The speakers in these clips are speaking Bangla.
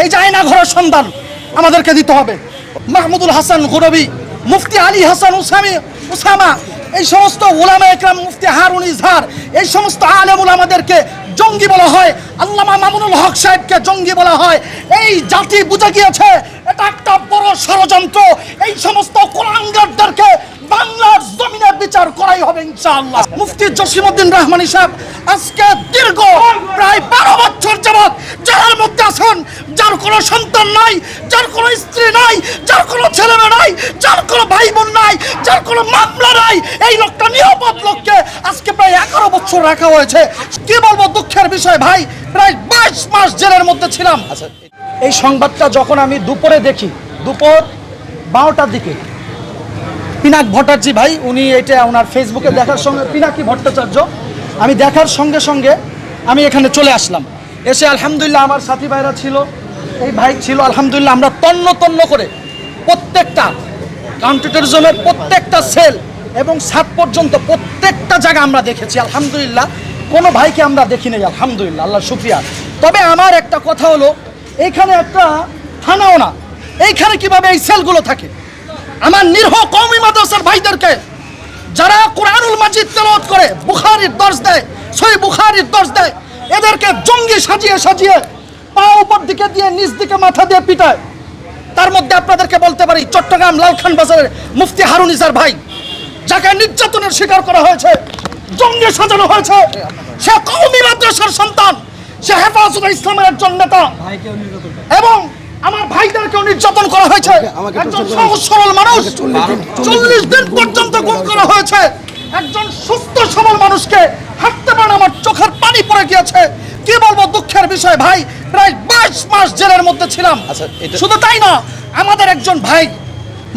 এই যায় না ঘরের সন্ধান আমাদেরকে দিতে হবে। মাহমুদুল হাসান গুরবি, মুফতি আলী হাসান উসামি, উসামা, এই সমস্ত ওলামা একরাম মুফতি হারুন ইজহার, এই সমস্ত আলেমুল আমাদেরকে জঙ্গি বলা হয়, আল্লামা মামুনুল হক সাহেবকে জঙ্গি বলা হয়। এই জাতি বুঝে গিয়েছে, এটা একটা বড় ষড়যন্ত্র। এই সমস্ত কোরআনগারদেরকে বাংলার জমিনে বিচার করাই হবে ইনশাআল্লাহ। মুফতি জসিমউদ্দিন রহমানী সাহেব, আজকে দীর্ঘ, প্রায় বারো বছর যাবৎ জেলার আছেন যার কোনো সন্তান নাই, যার কোনো স্ত্রী নাই, যার কোনো ছেলেমেয়ে নাই, যার কোনো ভাই বোন নাই, যার কোনো মামলা নাই, এই লোকটা নিরাপদ লোককে আজকে প্রায় এগারো বছর রাখা হয়েছে। কি বলব দুঃখের বিষয় ভাই, প্রায় বাইশ মাস জেলের মধ্যে ছিলাম। এই সংবাদটা যখন আমি দুপুরে দেখি, দুপুর বারোটার দিকে, পিনাক ভট্টাচার্য ভাই, উনি এটা ওনার ফেসবুকে দেখার সঙ্গে, পিনাকি ভট্টাচার্য, আমি দেখার সঙ্গে সঙ্গে আমি এখানে চলে আসলাম। এসে আলহামদুলিল্লাহ আমার সাথী ভাইরা ছিল, এই ভাই ছিল, আলহামদুলিল্লাহ আমরা তন্ন তন্ন করে প্রত্যেকটা কাউন্টার টেরিজমের প্রত্যেকটা সেল এবং সাত পর্যন্ত প্রত্যেকটা জায়গা আমরা দেখেছি, আলহামদুলিল্লাহ। কোনো ভাইকে আমরা দেখি নাই, আলহামদুলিল্লাহ আল্লাহ শুক্রিয়া। তবে আমার একটা কথা হলো, এইখানে একটা থানাও না, এইখানে কীভাবে এই সেলগুলো থাকে? আমার নিরহ কওমি মাদ্রাসার ভাইদেরকে যারা কোরআনুল মাজিদ তেলাওয়াত করে, বুখারীর দর্শ দেয় সই বুখারীর দর্শ দেয়, এদেরকে সাজিয়ে সাজিয়ে পা উপর দিকে দিয়ে নিচ দিকে মাথা দিয়ে পিটায়। তার মধ্যে আপনাদেরকে বলতে পারি চট্টগ্রাম লালখান বাজারের মুফতি হারুন ইসার ভাই যাকে নির্যাতনের শিকার করা হয়েছে জঙ্গি সাজানো হয়েছে। সে কওমি মাদ্রাসার সন্তান সে হেফাজত ইসলামের একজন নেতা। এবং আমার ভাইদেরকেও নির্যাতন করা হয়েছে। একজন সহজ সরল মানুষ চল্লিশ দিন পর্যন্ত গুম করা হয়েছে। একজন সুস্থ সবল মানুষকে হাঁটতে পারে আমার চোখের পানি পড়ে গিয়েছে। বিষয় ভাই প্রায় বাইশ মাস জেলের মধ্যে ছিলাম। আচ্ছা, শুধু তাই না আমাদের একজন ভাই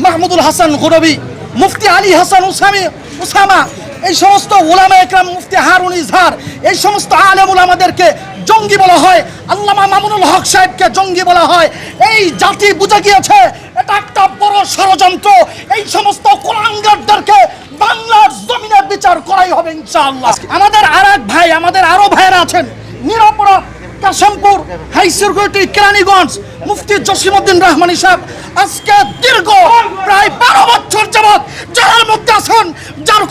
মাহমুদুল হাসান গুরবি মুফতি আলী হাসান উসামি উসামা এই সমস্ত ওলামা একরাম মুফতি হারুন ইজহার এই সমস্ত আলেমুল আমাদেরকে জঙ্গি বলা হয় আল্লামা মামুনুল হক সাহেবকে জঙ্গি বলা হয়। এই জাতি বুঝে গিয়েছে এটা একটা বড় ষড়যন্ত্র। এই সমস্ত কোরআনগারদেরকে বাংলার জমিনে বিচার করাই হবে ইনশাআল্লাহ। আমাদের আর এক ভাই আমাদের আরও ভাইয়েরা আছেন নিরাপরাধ কাশিমপুর হাইসুরগুটি, কেরানীগঞ্জ, মুফতি জসিমউদ্দিন রহমানী সাহেব, আজকে দীর্ঘ, প্রায় বারো বছর যাবৎ জেলার মধ্যে আছেন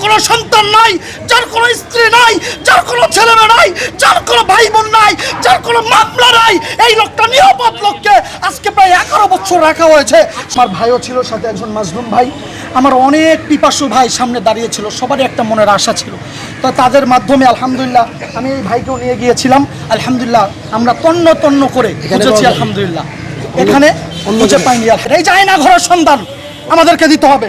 কোনো সন্তান নাই যার কোনো স্ত্রী নাই যার কোনো ছেলে মেয়ে নাই যার কোনো ভাই বোন নাই যার কোনো মামলা নাই। এই লোকটা নিরাপদ লোককে আজকে প্রায় এগারো বছর রাখা হয়েছে। আমার ভাইও ছিল সাথে একজন মাজলুম ভাই। আমার অনেক পিপাসু ভাই সামনে দাঁড়িয়েছিল সবারই একটা মনের আশা ছিল। তো তাদের মাধ্যমে আলহামদুলিল্লাহ আমি এই ভাইকেও নিয়ে গিয়েছিলাম। আলহামদুলিল্লাহ আমরা তন্ন তন্ন করে খুঁজেছি আলহামদুলিল্লাহ। এখানে খুঁজে পাইনি এই যায় না ঘরের সন্ধান আমাদেরকে দিতে হবে।